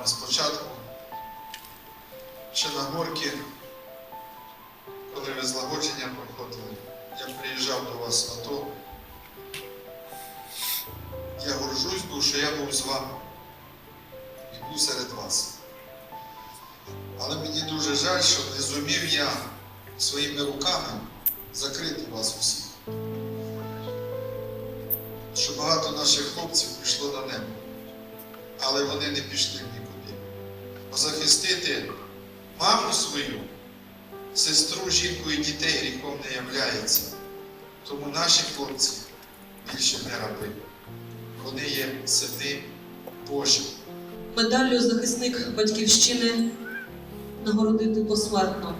вами спочатку. Ще на горки, коли ви злагодження проходили, я приїжджав до вас на то. Я горжусь був, що я був з вами і був серед вас. Але мені дуже жаль, що не зумів я своїми руками закрити вас усіх. Що багато наших хлопців пішло на небо, але вони не пішли захистити маму свою, сестру, жінку і дітей гріхом не являється. Тому наші хлопці більше не раби. Вони є сини Божі. Медаллю захисник батьківщини нагородити посмертно.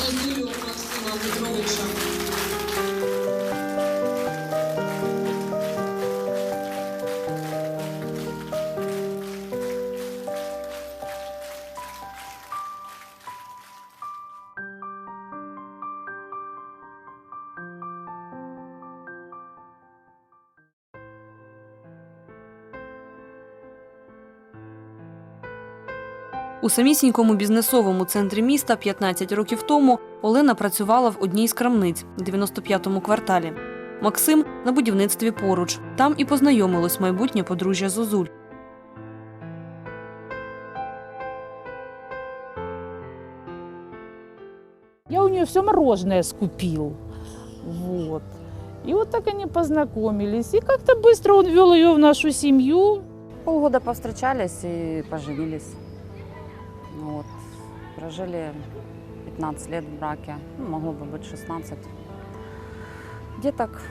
Зозулю Максима Петровича. У самісінькому бізнесовому центрі міста 15 років тому Олена працювала в одній з крамниць у 95-му кварталі. Максим на будівництві поруч. Там і познайомилось майбутнє подружжя Зозуль. Я у нее все мороженое скупил. Вот. И вот так они познакомились. И как-то быстро он вел ее в нашу семью. Полгода повстречались и поженились. Ну Вот. Прожили 15 лет в браке. Ну, могло бы быть 16. Деток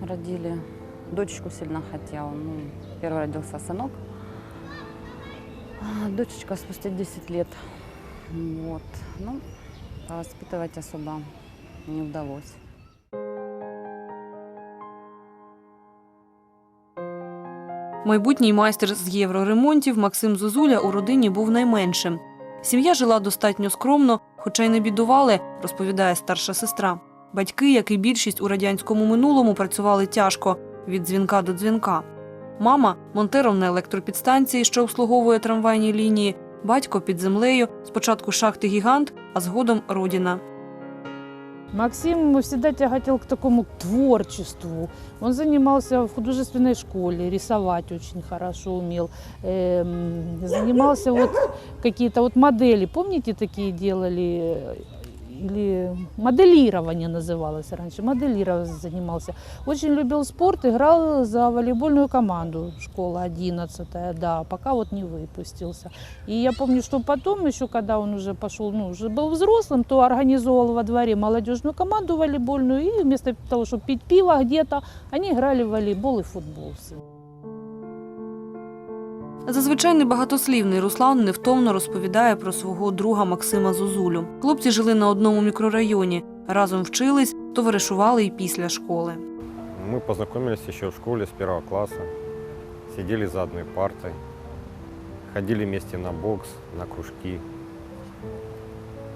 родили. Дочечку сильно хотел. Ну, первый родился сынок. А Дочечка спустя 10 лет. Вот. Ну, воспитывать особо не удалось. Майбутній майстер з євроремонтів Максим Зозуля у родині був найменшим. Сім'я жила достатньо скромно, хоча й не бідували, розповідає старша сестра. Батьки, як і більшість у радянському минулому, працювали тяжко від дзвінка до дзвінка. Мама монтером на електропідстанції, що обслуговує трамвайні лінії, батько під землею, спочатку шахти гігант, а згодом родіна. Максим всегда тяготел к такому творчеству. Он занимался в художественной школе, рисовать очень хорошо умел. Эм, занимался вот какие-то вот модели, помните, такие делали? Или моделирование называлось раньше, моделирование занимался. Очень любил спорт, играл за волейбольную команду, школа 11 да, пока вот не выпустился. И я помню, что потом еще, когда он уже пошел, ну, уже был взрослым, то организовал во дворе молодежную команду волейбольную, и вместо того, чтобы пить пиво где-то, они играли в волейбол и футбол. все. Зазвичай небагатослівний Руслан невтомно розповідає про свого друга Максима Зозулю. Хлопці жили на одному мікрорайоні, разом вчились, товаришували і після школи. Мы познакомились еще в школе с первого класса, сидели за одной партой, ходили вместе на бокс, на кружки.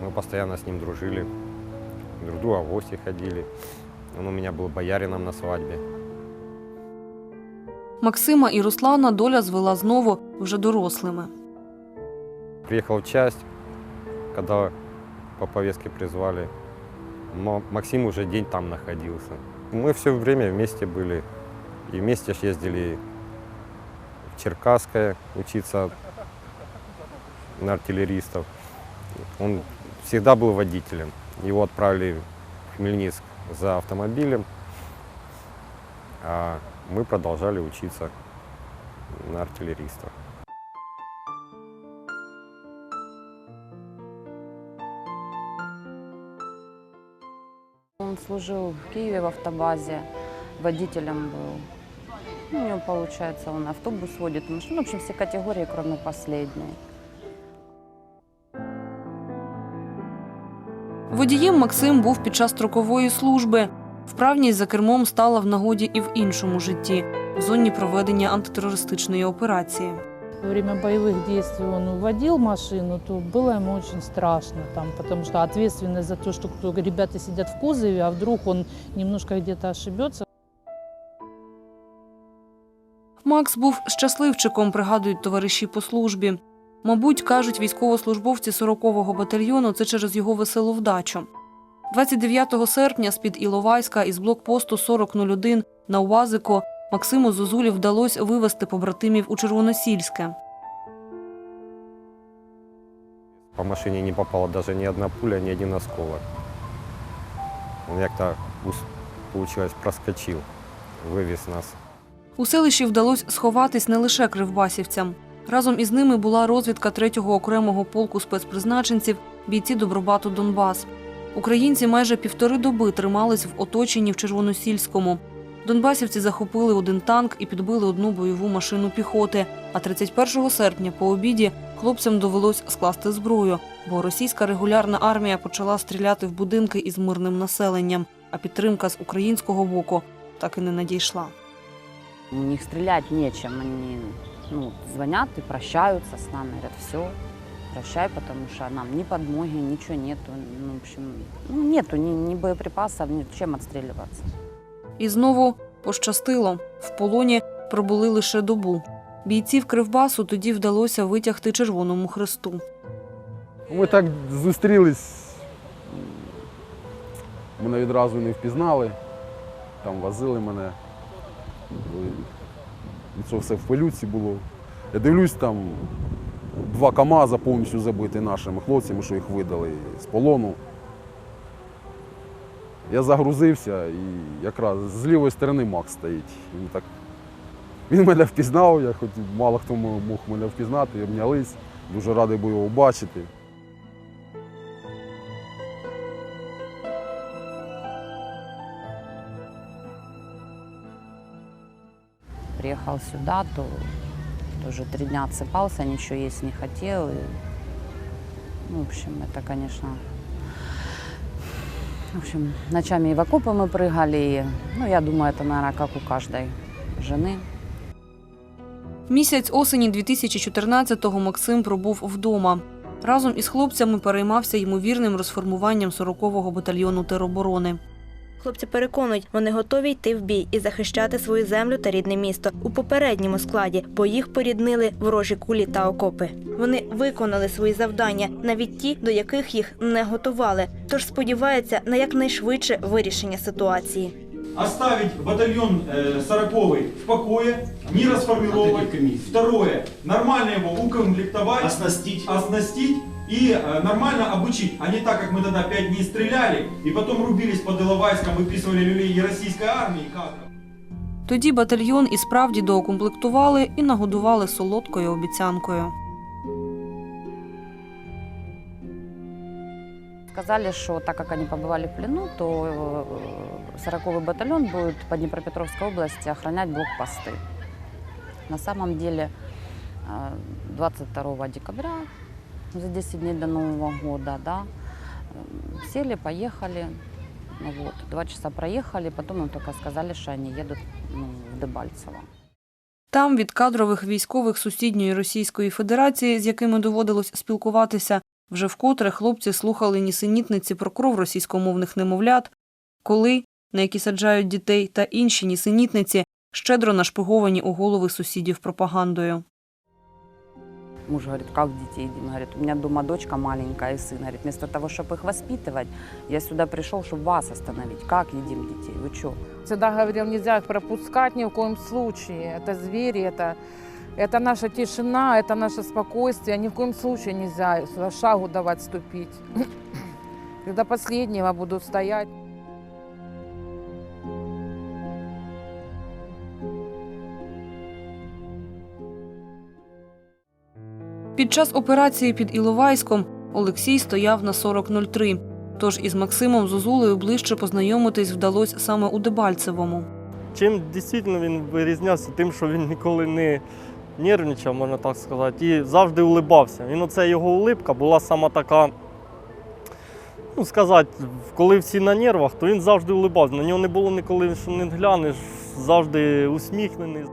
Мы постоянно с ним дружили, друг друга в гости ходили. Он у меня был боярином на свадьбе. Максима і Руслана доля звела знову вже дорослими. Приехал в часть, когда по повестке призвали. Ма- Максим уже день там находился. Мы все время вместе были. И вместе ж ездили в Черкасское учиться на артиллеристов. Он всегда был водителем. Его отправили в Хмельницк за автомобилем, а мы продолжали учиться на артиллеристов. Он служил в Киеве в автобазе, водителем был. Ну, у него, получается, он автобус водит, машину, в общем, все категории, кроме последней. Водієм Максим був під час строкової служби. Вправність за кермом стала в нагоді і в іншому житті в зоні проведення антитерористичної операції. Во время боевых действий он уводил машину, то было ему очень страшно там, потому что ответственность за то, что кто- ребята сидят в кузове, а вдруг он немножко где-то ошибется, Макс був щасливчиком, пригадують товариші по службі. Мабуть, кажуть військовослужбовці 40-го батальйону це через його веселу вдачу. 29 серпня з-під Іловайська із блокпосту 4001 на Уазико Максиму Зозулі вдалося вивести побратимів у Червоносільське. По машине не попала даже ни одна пуля, ни один осколок. Он як-то ус- получилось проскочил, нас. У селищі вдалося сховатись не лише кривбасівцям. Разом із ними була розвідка 3-го окремого полку спецпризначенців, бійці добробату Донбас. Українці майже півтори доби тримались в оточенні в Червоносільському. Донбасівці захопили один танк і підбили одну бойову машину піхоти. А 31 серпня по обіді хлопцям довелось скласти зброю, бо російська регулярна армія почала стріляти в будинки із мирним населенням, а підтримка з українського боку так і не надійшла. У них стрелять нечем. Они ну, звонят и прощаются с нами. Говорят, все, прощай, потому что нам ни подмоги, ничего нету. Ну, в общем, ну, нету ни, ни боеприпасов, ни чем отстреливаться. І знову пощастило. В полоні пробули лише добу. Бійців Кривбасу тоді вдалося витягти Червоному Хресту. Ми так зустрілись, мене відразу не впізнали, там возили мене. І це все в пилюці було. Я дивлюсь, там два КАМАЗа повністю забиті нашими хлопцями, що їх видали з полону. Я загрузився і якраз з лівої сторони Макс стоїть. Він, так... Він мене впізнав, я хоч мало хто мог мене впізнати, обнялись. Дуже радий був його бачити. Приехал сюда, то тоже три дня отсыпался, ничего есть не хотел. И, ну, в общем, это, конечно... В общем, ночами и в окопы мы прыгали. И, ну, я думаю, это, наверное, как у каждой жены. Місяць осені 2014-го Максим пробув вдома. Разом із хлопцями переймався ймовірним розформуванням 40-го батальйону тероборони. Хлопці переконують, вони готові йти в бій і захищати свою землю та рідне місто у попередньому складі, бо їх поріднили ворожі кулі та окопи. Вони виконали свої завдання, навіть ті, до яких їх не готували. Тож сподіваються на якнайшвидше вирішення ситуації. оставить батальон э, 40 в покое, не расформировать. Второе, нормально его укомплектовать, оснастить. оснастить и э, нормально обучить. А не так, как мы тогда 5 дней стреляли и потом рубились под Иловайском, выписывали людей и российской армии, и кадров. Тоді батальйон і справді доукомплектували і нагодували солодкою обіцянкою. Сказали, что так как они побывали в плену, то э, 40-й батальон будет по Днепропетровской области охранять блокпосты. На самом деле э, 22 декабря, за 10 дней до Нового года, да, сели, поехали, ну вот, два часа проехали, потом им только сказали, что они едут ну, в Дебальцево. Там від кадрових військових сусідньої Російської Федерації, з якими доводилось спілкуватися, вже вкотре хлопці слухали нісенітниці про кров російськомовних немовлят, коли, на які саджають дітей, та інші нісенітниці, щедро нашпиговані у голови сусідів пропагандою. Муж говорит, как детей едим? Говорит, у меня дома дочка маленькая и сын. Говорит, вместо того, чтобы их воспитывать, я сюда пришел, чтобы вас остановить. Как едим детей? Вы что? Всегда говорил, нельзя их пропускать ни в коем случае. Это звери, это, это наша тишина, это наше спокойствие. Ни в коем случае нельзя сюда шагу давать ступить. Когда последнего будут стоять. Під час операції під Іловайськом Олексій стояв на 4003. Тож із Максимом Зозулею ближче познайомитись вдалося саме у Дебальцевому. Чим дійсно він вирізнявся тим, що він ніколи не нервничав, можна так сказати, і завжди улибався. Він оце його улипка була сама така, ну сказати, коли всі на нервах, то він завжди улибався. На нього не було ніколи, що не глянеш, завжди усміхнений.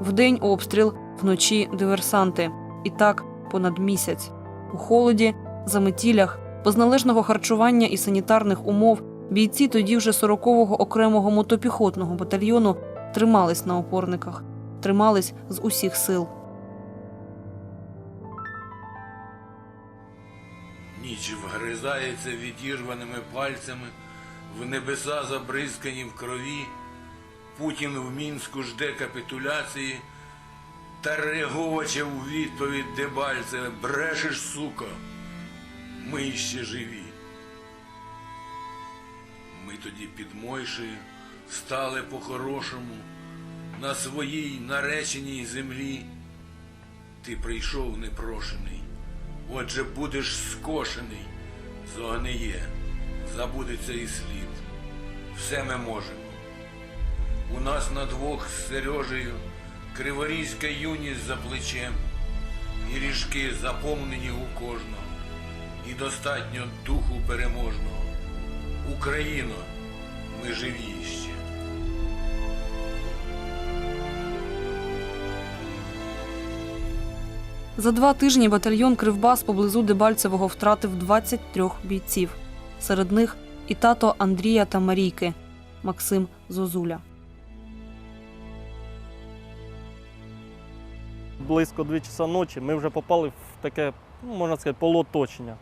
Вдень обстріл, вночі диверсанти. І так понад місяць. У холоді, заметілях, без належного харчування і санітарних умов бійці тоді вже 40-го окремого мотопіхотного батальйону тримались на опорниках, тримались з усіх сил. Ніч вгризається відірваними пальцями, в небеса забризкані в крові. Путін в Мінську жде капітуляції. Та Реговича у відповідь Дебальцеве брешеш, сука. Ми ще живі. Ми тоді під Мойшею стали по-хорошому на своїй нареченій землі. Ти прийшов непрошений. Отже, будеш скошений, зогниє, забудеться і слід. Все ми можемо. У нас на двох з Сережею криворізька юність за плечем, і ріжки заповнені у кожного, і достатньо духу переможного. Україно, ми живі ще. За два тижні батальйон Кривбас поблизу Дебальцевого втратив 23 бійців. Серед них і тато Андрія та Марійки Максим Зозуля. Близько 2 часа ночі ми вже попали в таке, ну, можна сказати, полуоточення.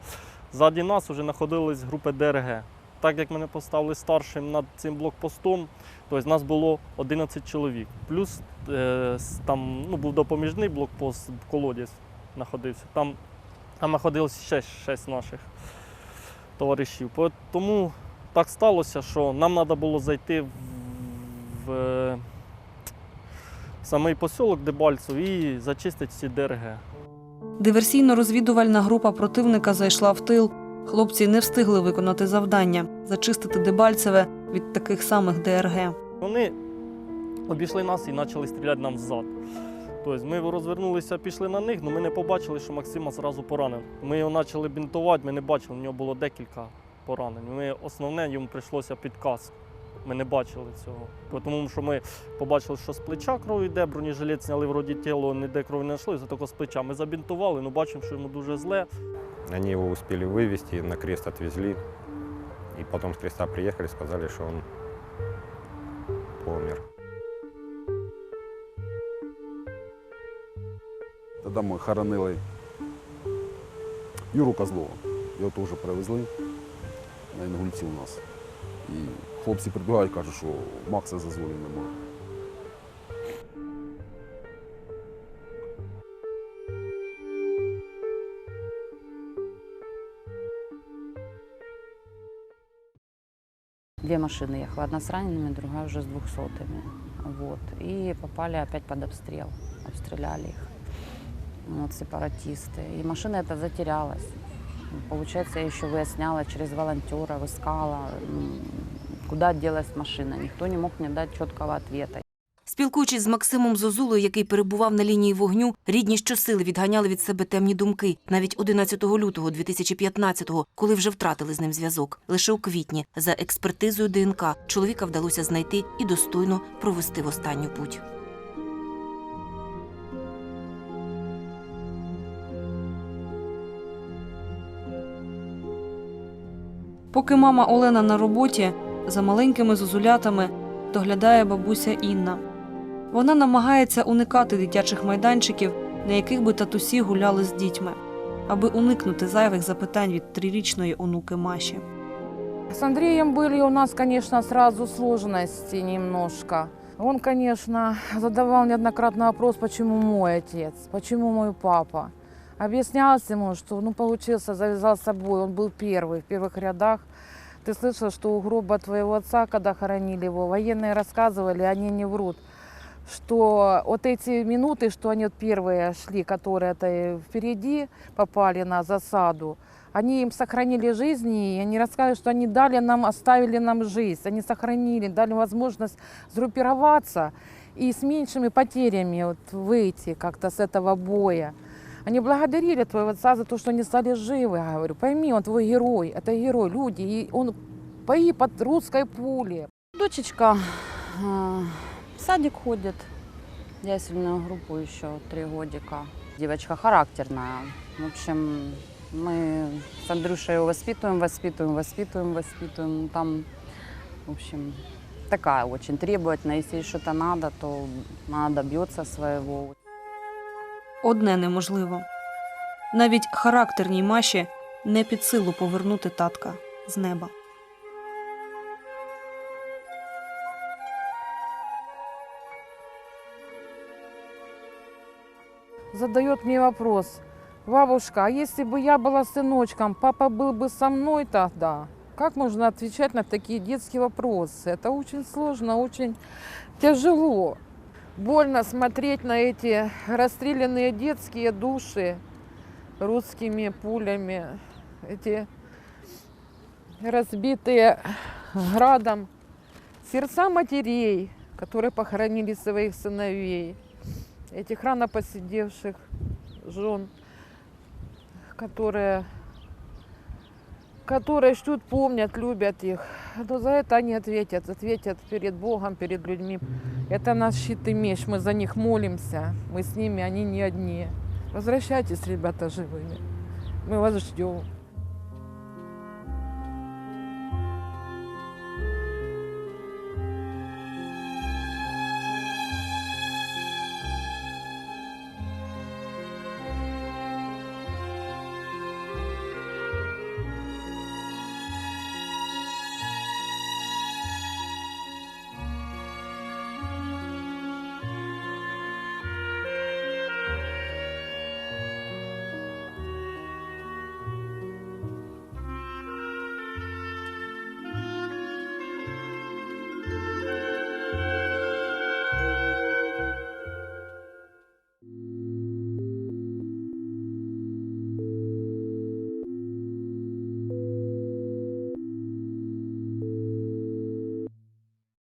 Ззаді нас вже знаходились групи ДРГ. Так як мене поставили старшим над цим блокпостом, тобто нас було 11 чоловік. Плюс е, там ну, був допоміжний блокпост, колодязь знаходився. Там, там знаходилось ще 6 наших товаришів. Тому так сталося, що нам треба було зайти в, в е, самий посілок Дебальцев і зачистити всі ДРГ. Диверсійно-розвідувальна група противника зайшла в тил. Хлопці не встигли виконати завдання зачистити Дебальцеве від таких самих ДРГ. Вони обійшли нас і почали стріляти нам ззад. Тобто ми розвернулися, пішли на них, але ми не побачили, що Максима зразу поранив. Ми його почали бінтувати, ми не бачили, в нього було декілька поранень. Ми основне йому прийшлося під каск. Ми не бачили цього. Тому що ми побачили, що з плеча кров йде, бронежилет зняли вроді тіло, ніде крові не знайшли, тільки з плеча. Ми забінтували, але бачимо, що йому дуже зле. Они его успели вывести, на крест отвезли. И потом с креста приехали, сказали, что он помер. Тоді ми хоронили Юру Козлова. Його теж привезли на інгульці у нас. І хлопці прибігають і кажуть, що Макса Зазулі немає. Две машины ехала, одна с ранеными, другая уже с двухсотыми. Вот. И попали опять под обстрел. Обстреляли их. Вот, сепаратисты. И машина эта затерялась. Получается, я еще выясняла через волонтеров, искала, м, куда делась машина. Никто не мог мне дать четкого ответа. Спілкуючись з Максимом Зозулою, який перебував на лінії вогню, рідні щосили відганяли від себе темні думки. Навіть 11 лютого 2015-го, коли вже втратили з ним зв'язок. Лише у квітні, за експертизою ДНК, чоловіка вдалося знайти і достойно провести в останню путь. Поки мама Олена на роботі, за маленькими зозулятами доглядає бабуся Інна. Вона намагається уникати дитячих майданчиків, на яких би татусі гуляли з дітьми, аби уникнути зайвих запитань від трирічної онуки Маші. С Андреем были у нас, конечно, сразу сложности немножко. Он, конечно, задавал неоднократно вопрос, почему мой отец, почему мой папа. Объяснялось ему, что ну, получился, завязал с собой, он был первый, в первых рядах. Ты слышал, что у гроба твоего отца, когда хоронили его, военные рассказывали, они не врут, что вот эти минуты, что они вот первые шли, которые это впереди попали на засаду, они им сохранили жизни, и они рассказывают, что они дали нам, оставили нам жизнь, они сохранили, дали возможность сгруппироваться и с меньшими потерями вот выйти как-то с этого боя. Они благодарили твоего отца за то, что они стали живы. Я говорю, пойми, он твой герой, это герой, люди, и он погиб от русской пули. Дочечка э, в садик ходит, ясельную группу еще три годика. Девочка характерная. В общем, мы с Андрюшей ее воспитываем, воспитываем, воспитываем, воспитываем. Там, в общем, такая очень требовательная. Если что-то надо, то она добьется своего. Одне неможливо. Навіть характерній Маші не під силу повернути татка з неба. задает мне вопрос, бабушка, а если бы я была сыночком, папа был бы со мной тогда? Как можно отвечать на такие детские вопросы? Это очень сложно, очень тяжело. Больно смотреть на эти расстрелянные детские души русскими пулями, эти разбитые градом сердца матерей, которые похоронили своих сыновей этих рано посидевших жен, которые, которые ждут, помнят, любят их. Но за это они ответят, ответят перед Богом, перед людьми. Это наш щит и меч, мы за них молимся, мы с ними, они не одни. Возвращайтесь, ребята, живыми. Мы вас ждем.